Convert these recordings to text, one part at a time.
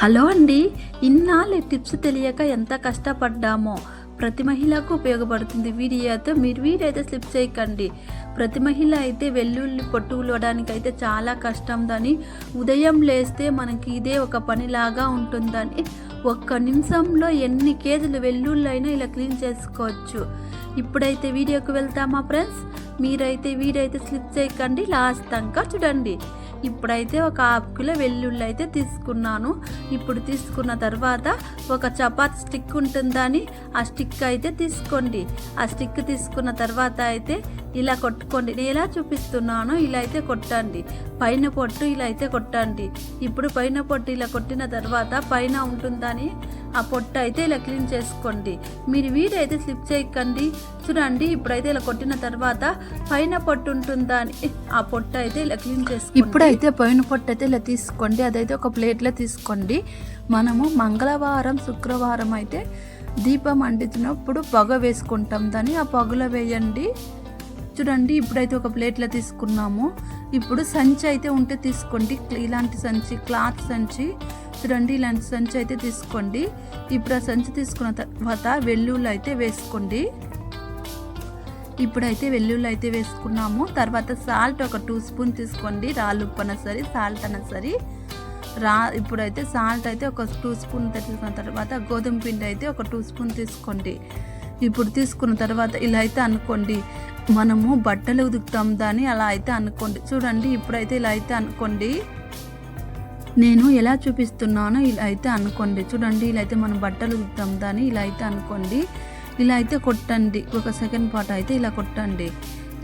Hello అండి. ఇన్నాళ్ళు tips తెలియక ఎంత కష్టపడ్డామో. ప్రతి మహిళకు ఉపయోగపడుతుంది వీడియోతో మీరు వీడైతే స్లిప్ చేయకండి. ప్రతి మహిళ అయితే వెల్లుల్లి పొట్టువడానికి అయితే చాలా కష్టం దాని ఉదయం లేస్తే మనకి ఇదే ఒక పనిలాగా ఉంటుందని ఒక్క నిమిషంలో ఎన్ని కేజీలు వెల్లుల్లి అయినా ఇలా క్లీన్ చేసుకోవచ్చు. ఇప్పుడైతే వీడియోకి వెళ్తామా ఫ్రెండ్స్? మీరైతే వీడైతే స్లిప్ చేయకండి లాస్ట్ దాకా చూడండి. ఇప్పుడైతే ఒక హాఫ్ కిలో వెల్లుల్లి అయితే తీసుకున్నాను. ఇప్పుడు తీసుకున్న తర్వాత ఒక చపాతీ స్టిక్ ఉంటుందని ఆ స్టిక్ అయితే తీసుకోండి. ఆ స్టిక్ తీసుకున్న తర్వాత అయితే ఇలా కొట్టుకోండి. నేను ఎలా చూపిస్తున్నానో ఇలా అయితే కొట్టండి. పైన పొట్టు ఇలా అయితే కొట్టండి. ఇప్పుడు పైన పొట్టు ఇలా కొట్టిన తర్వాత పైన ఉంటుందని ఆ పొట్టు అయితే ఇలా క్లీన్ చేసుకోండి. మీరు వీడైతే స్లిప్ చేయకండి. చూడండి ఇప్పుడైతే ఇలా కొట్టిన తర్వాత పైన పొట్టు ఉంటుందా అని ఆ పొట్టు అయితే ఇలా క్లీన్ చేసుకోండి. ఇప్పుడైతే పైన పొట్టు అయితే ఇలా తీసుకోండి. అదైతే ఒక ప్లేట్లో తీసుకోండి. మనము మంగళవారం శుక్రవారం అయితే దీపం అంటించినప్పుడు పొగ వేసుకుంటాం. దాన్ని ఆ పొగలో వేయండి. చూడండి ఇప్పుడైతే ఒక ప్లేట్లో తీసుకున్నాము. ఇప్పుడు సంచి అయితే ఉంటే తీసుకోండి. ఇలాంటి సంచి క్లాత్ సంచి. చూడండి ఇలాంటి సంచి అయితే తీసుకోండి. ఇప్పుడు ఆ సంచి తీసుకున్న తర్వాత వెల్లుల్లి అయితే వేసుకోండి. ఇప్పుడైతే వెల్లుల్లి అయితే వేసుకున్నాము. తర్వాత సాల్ట్ ఒక టూ స్పూన్ తీసుకోండి. రాళ్ళు ఉప్పు అయినా సరే సాల్ట్ అన్న సరే. రా ఇప్పుడైతే సాల్ట్ అయితే ఒక టూ స్పూన్ తీసుకున్న తర్వాత గోధుమ పిండి అయితే ఒక టూ స్పూన్ తీసుకోండి. ఇప్పుడు తీసుకున్న తర్వాత ఇలా అయితే అనుకోండి. మనము బట్టలు ఉతుకుతాం దాన్ని అలా అయితే అనుకోండి. చూడండి ఇప్పుడైతే ఇలా అయితే అనుకోండి. నేను ఎలా చూపిస్తున్నానో ఇలా అయితే అనుకోండి. చూడండి ఇలా అయితే మనం బట్టలు ఉతుకుతాం దాన్ని ఇలా అయితే అనుకోండి. ఇలా అయితే కొట్టండి. ఒక సెకండ్ పాట అయితే ఇలా కొట్టండి.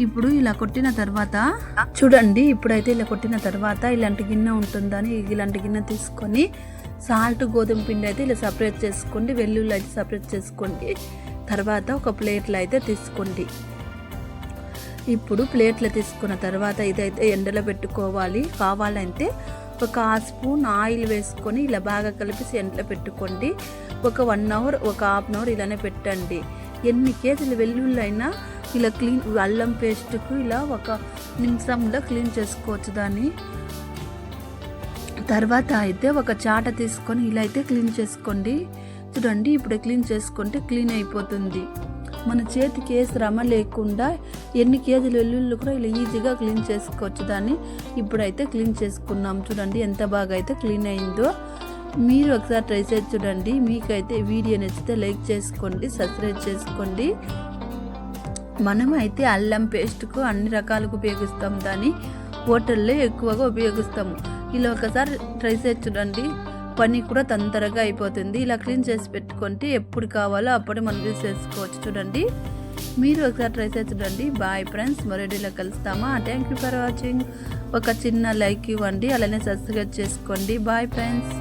ఇప్పుడు ఇలా కొట్టిన తర్వాత చూడండి ఇప్పుడైతే ఇలా కొట్టిన తర్వాత ఇలాంటి గిన్నె ఉంటుందని ఇలాంటి గిన్నె తీసుకొని సాల్ట్ గోధుమ పిండి అయితే ఇలా సపరేట్ చేసుకోండి. వెల్లుల్లి అయితే సపరేట్ చేసుకోండి. తర్వాత ఒక ప్లేట్లో అయితే తీసుకోండి. ఇప్పుడు ప్లేట్లు తీసుకున్న తర్వాత ఇదైతే ఎండలో పెట్టుకోవాలి. కావాలంటే ఒక స్పూన్ ఆయిల్ వేసుకొని ఇలా బాగా కలిపేసి ఎండలో పెట్టుకోండి. ఒక వన్ అవర్ ఒక హాఫ్ అన్ అవర్ ఇలానే పెట్టండి. ఎన్ని కేజీలు వెల్లుల్లి అయినా ఇలా క్లీన్ అల్లం పేస్ట్కు ఇలా ఒక నిమిషంలో క్లీన్ చేసుకోవచ్చు దాన్ని. తర్వాత అయితే ఒక చాట తీసుకొని ఇలా అయితే క్లీన్ చేసుకోండి. చూడండి ఇప్పుడు క్లీన్ చేసుకుంటే క్లీన్ అయిపోతుంది. మన చేతికి ఏ శ్రమ లేకుండా ఎన్ని కేజీలు వెల్లుల్లి కూడా ఇలా ఈజీగా క్లీన్ చేసుకోవచ్చు దాన్ని. ఇప్పుడైతే క్లీన్ చేసుకున్నాం. చూడండి ఎంత బాగా అయితే క్లీన్ అయిందో. మీరు ఒకసారి ట్రై చేసి చూడండి. మీకైతే వీడియో నచ్చితే లైక్ చేసుకోండి సబ్స్క్రైబ్ చేసుకోండి. మనం అయితే అల్లం పేస్ట్కు అన్ని రకాలకు ఉపయోగిస్తాం దాన్ని. హోటల్లో ఎక్కువగా ఉపయోగిస్తాము. ఇలా ఒకసారి ట్రై చేసి చూడండి. పని కూడా తొందరగా అయిపోతుంది. ఇలా క్లీన్ చేసి పెట్టుకుంటే ఎప్పుడు కావాలో అప్పుడు మనం యూజ్ చేసుకోవచ్చు చూడండి. మీరు ఒకసారి ట్రై చేసి చూడండి. బాయ్ ఫ్రెండ్స్ మరొకటిలో కలుస్తామా? థ్యాంక్ యూ ఫర్ వాచింగ్ ఒక చిన్న లైక్ ఇవ్వండి. అలానే సబ్స్క్రైబ్ చేసుకోండి. Bye friends